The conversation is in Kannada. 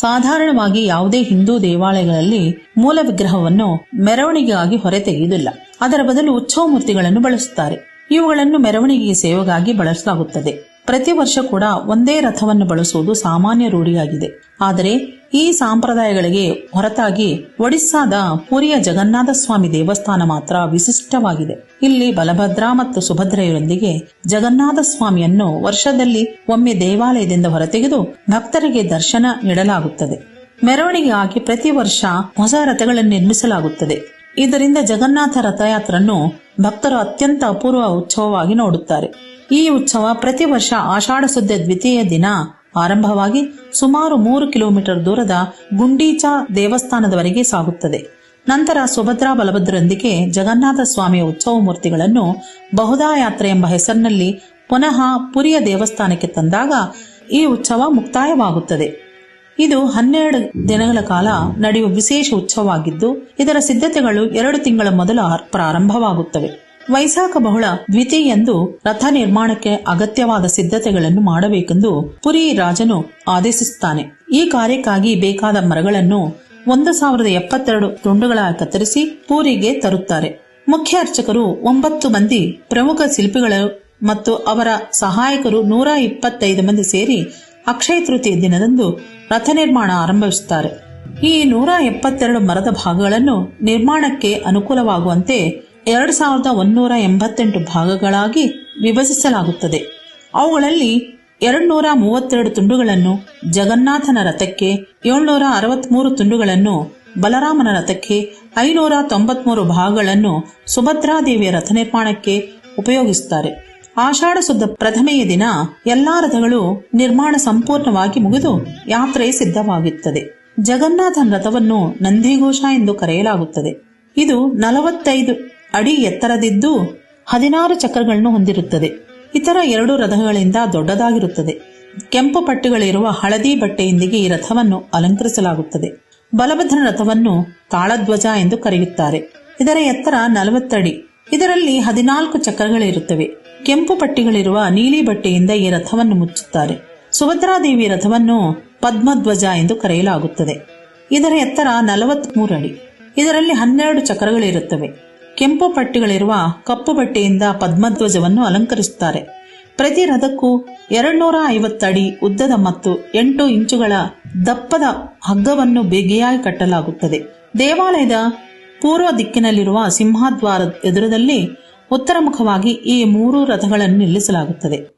ಸಾಧಾರಣವಾಗಿ ಯಾವುದೇ ಹಿಂದೂ ದೇವಾಲಯಗಳಲ್ಲಿ ಮೂಲ ವಿಗ್ರಹವನ್ನು ಮೆರವಣಿಗೆಗಾಗಿ ಹೊರತೆಗೆಯುವುದಿಲ್ಲ. ಅದರ ಬದಲು ಉತ್ಸವ ಮೂರ್ತಿಗಳನ್ನು ಬಳಸುತ್ತಾರೆ. ಇವುಗಳನ್ನು ಮೆರವಣಿಗೆಗೆ ಸೇವೆಗಾಗಿ ಬಳಸಲಾಗುತ್ತದೆ. ಪ್ರತಿ ವರ್ಷ ಕೂಡ ಒಂದೇ ರಥವನ್ನು ಬಳಸುವುದು ಸಾಮಾನ್ಯ ರೂಢಿಯಾಗಿದೆ. ಆದರೆ, ಈ ಸಂಪ್ರದಾಯಗಳಿಗೆ ಹೊರತಾಗಿ ಒಡಿಸ್ಸಾದ ಪುರಿಯ ಜಗನ್ನಾಥ ಸ್ವಾಮಿ ದೇವಸ್ಥಾನ ಮಾತ್ರ ವಿಶಿಷ್ಟವಾಗಿದೆ. ಇಲ್ಲಿ ಬಲಭದ್ರ ಮತ್ತು ಸುಭದ್ರೆಯರೊಂದಿಗೆ ಜಗನ್ನಾಥ ಸ್ವಾಮಿಯನ್ನು ವರ್ಷದಲ್ಲಿ ಒಮ್ಮೆ ದೇವಾಲಯದಿಂದ ಹೊರತೆಗೆದು ಭಕ್ತರಿಗೆ ದರ್ಶನ ನೀಡಲಾಗುತ್ತದೆ. ಮೆರವಣಿಗೆ ಆಗಿ ಪ್ರತಿ ವರ್ಷ ಹೊಸ ರಥಗಳನ್ನು ನಿರ್ಮಿಸಲಾಗುತ್ತದೆ. ಇದರಿಂದ ಜಗನ್ನಾಥ ರಥಯಾತ್ರನ್ನು ಭಕ್ತರು ಅತ್ಯಂತ ಅಪೂರ್ವ ಉತ್ಸವವಾಗಿ ನೋಡುತ್ತಾರೆ. ಈ ಉತ್ಸವ ಪ್ರತಿ ವರ್ಷ ಆಷಾಢ ಸುದ್ದಿ ದ್ವಿತೀಯ ದಿನ ಆರಂಭವಾಗಿ ಸುಮಾರು ಮೂರು ಕಿಲೋಮೀಟರ್ ದೂರದ ಗುಂಡೀಚಾ ದೇವಸ್ಥಾನದವರೆಗೆ ಸಾಗುತ್ತದೆ. ನಂತರ ಸುಭದ್ರಾ ಬಲಭದ್ರೊಂದಿಗೆ ಜಗನ್ನಾಥ ಸ್ವಾಮಿಯ ಉತ್ಸವ ಮೂರ್ತಿಗಳನ್ನು ಬಹುದಾ ಯಾತ್ರೆ ಎಂಬ ಹೆಸರಿನಲ್ಲಿ ಪುನಃ ಪುರಿಯ ದೇವಸ್ಥಾನಕ್ಕೆ ತಂದಾಗ ಈ ಉತ್ಸವ ಮುಕ್ತಾಯವಾಗುತ್ತದೆ. ಇದು ಹನ್ನೆರಡು ದಿನಗಳ ಕಾಲ ನಡೆಯುವ ವಿಶೇಷ ಉತ್ಸವವಾಗಿದ್ದು, ಇದರ ಸಿದ್ಧತೆಗಳು ಎರಡು ತಿಂಗಳ ಮೊದಲು ಪ್ರಾರಂಭವಾಗುತ್ತವೆ. ವೈಶಾಖ ಬಹುಳ ದ್ವಿತೀಯಂದು ರಥ ನಿರ್ಮಾಣಕ್ಕೆ ಅಗತ್ಯವಾದ ಸಿದ್ಧತೆಗಳನ್ನು ಮಾಡಬೇಕೆಂದು ಪುರಿ ರಾಜನು ಆದೇಶಿಸುತ್ತಾನೆ. ಈ ಕಾರ್ಯಕ್ಕಾಗಿ ಬೇಕಾದ ಮರಗಳನ್ನು ಒಂದು ಸಾವಿರದ ಎಪ್ಪತ್ತೆರಡು ತುಂಡುಗಳ ಕತ್ತರಿಸಿ ಪೂರಿಗೆ ತರುತ್ತಾರೆ. ಮುಖ್ಯ ಅರ್ಚಕರು ಒಂಬತ್ತು ಮಂದಿ ಪ್ರಮುಖ ಶಿಲ್ಪಿಗಳು ಮತ್ತು ಅವರ ಸಹಾಯಕರು ನೂರ ಇಪ್ಪತ್ತೈದು ಮಂದಿ ಸೇರಿ ಅಕ್ಷಯ ತೃತೀಯ ದಿನದಂದು ರಥ ನಿರ್ಮಾಣ ಆರಂಭಿಸುತ್ತಾರೆ. ಈ ನೂರ ಎಪ್ಪತ್ತೆರಡು ಮರದ ಭಾಗಗಳನ್ನು ನಿರ್ಮಾಣಕ್ಕೆ ಅನುಕೂಲವಾಗುವಂತೆ ಎರಡು ಸಾವಿರದ ಒಂದೂರ ಎಂಬತ್ತೆಂಟು ಭಾಗಗಳಾಗಿ ವಿಭಜಿಸಲಾಗುತ್ತದೆ. ಅವುಗಳಲ್ಲಿ ಎರಡ್ನೂರ ಮೂವತ್ತೆರಡು ತುಂಡುಗಳನ್ನು ಜಗನ್ನಾಥನ ರಥಕ್ಕೆ, ಏಳ್ನೂರ ಅರವತ್ಮೂರು ತುಂಡುಗಳನ್ನು ಬಲರಾಮನ ರಥಕ್ಕೆ, ಐನೂರ ತೊಂಬತ್ಮೂರು ಭಾಗಗಳನ್ನು ಸುಭದ್ರಾದೇವಿಯ ರಥ ನಿರ್ಮಾಣಕ್ಕೆ ಉಪಯೋಗಿಸುತ್ತಾರೆ. ಆಷಾಢ ಶುದ್ಧ ಪ್ರಥಮೆಯ ದಿನ ಎಲ್ಲಾ ರಥಗಳು ನಿರ್ಮಾಣ ಸಂಪೂರ್ಣವಾಗಿ ಮುಗಿದು ಯಾತ್ರೆ ಸಿದ್ಧವಾಗುತ್ತದೆ. ಜಗನ್ನಾಥನ ರಥವನ್ನು ನಂದಿಘೋಷ ಎಂದು ಕರೆಯಲಾಗುತ್ತದೆ. ಇದು ನಲವತ್ತೈದು ಅಡಿ ಎತ್ತರದಿದ್ದು ಹದಿನಾರು ಚಕ್ರಗಳನ್ನು ಹೊಂದಿರುತ್ತದೆ. ಇತರ ಎರಡು ರಥಗಳಿಂದ ದೊಡ್ಡದಾಗಿರುತ್ತದೆ. ಕೆಂಪು ಪಟ್ಟುಗಳಿರುವ ಹಳದಿ ಬಟ್ಟೆಯೊಂದಿಗೆ ಈ ರಥವನ್ನು ಅಲಂಕರಿಸಲಾಗುತ್ತದೆ. ಬಲಭದ್ರನ ರಥವನ್ನು ತಾಳಧ್ವಜ ಎಂದು ಕರೆಯುತ್ತಾರೆ. ಇದರ ಎತ್ತರ ನಲವತ್ತಡಿ. ಇದರಲ್ಲಿ ಹದಿನಾಲ್ಕು ಚಕ್ರಗಳಿರುತ್ತವೆ. ಕೆಂಪು ಪಟ್ಟಿಗಳಿರುವ ನೀಲಿ ಬಟ್ಟೆಯಿಂದ ಈ ರಥವನ್ನು ಮುಚ್ಚುತ್ತಾರೆ. ಸುಭದ್ರಾದೇವಿ ರಥವನ್ನು ಪದ್ಮಧ್ವಜ ಎಂದು ಕರೆಯಲಾಗುತ್ತದೆ. ಇದರ ಎತ್ತರ ನಲವತ್ಮೂರು ಅಡಿ. ಇದರಲ್ಲಿ ಹನ್ನೆರಡು ಚಕ್ರಗಳಿರುತ್ತವೆ. ಕೆಂಪು ಪಟ್ಟಿಗಳಿರುವ ಕಪ್ಪು ಬಟ್ಟೆಯಿಂದ ಪದ್ಮಧ್ವಜವನ್ನು ಅಲಂಕರಿಸುತ್ತಾರೆ. ಪ್ರತಿ ರಥಕ್ಕೂ ಎರಡ್ನೂರ ಐವತ್ತಡಿ ಉದ್ದದ ಮತ್ತು ಎಂಟು ಇಂಚುಗಳ ದಪ್ಪದ ಹಗ್ಗವನ್ನು ಬಿಗಿಯಾಗಿ ಕಟ್ಟಲಾಗುತ್ತದೆ. ದೇವಾಲಯದ ಪೂರ್ವ ದಿಕ್ಕಿನಲ್ಲಿರುವ ಸಿಂಹದ್ವಾರದ ಎದುರದಲ್ಲಿ ಉತ್ತರ ಮುಖವಾಗಿ ಈ ಮೂರು ರಥಗಳನ್ನು ನಿಲ್ಲಿಸಲಾಗುತ್ತದೆ.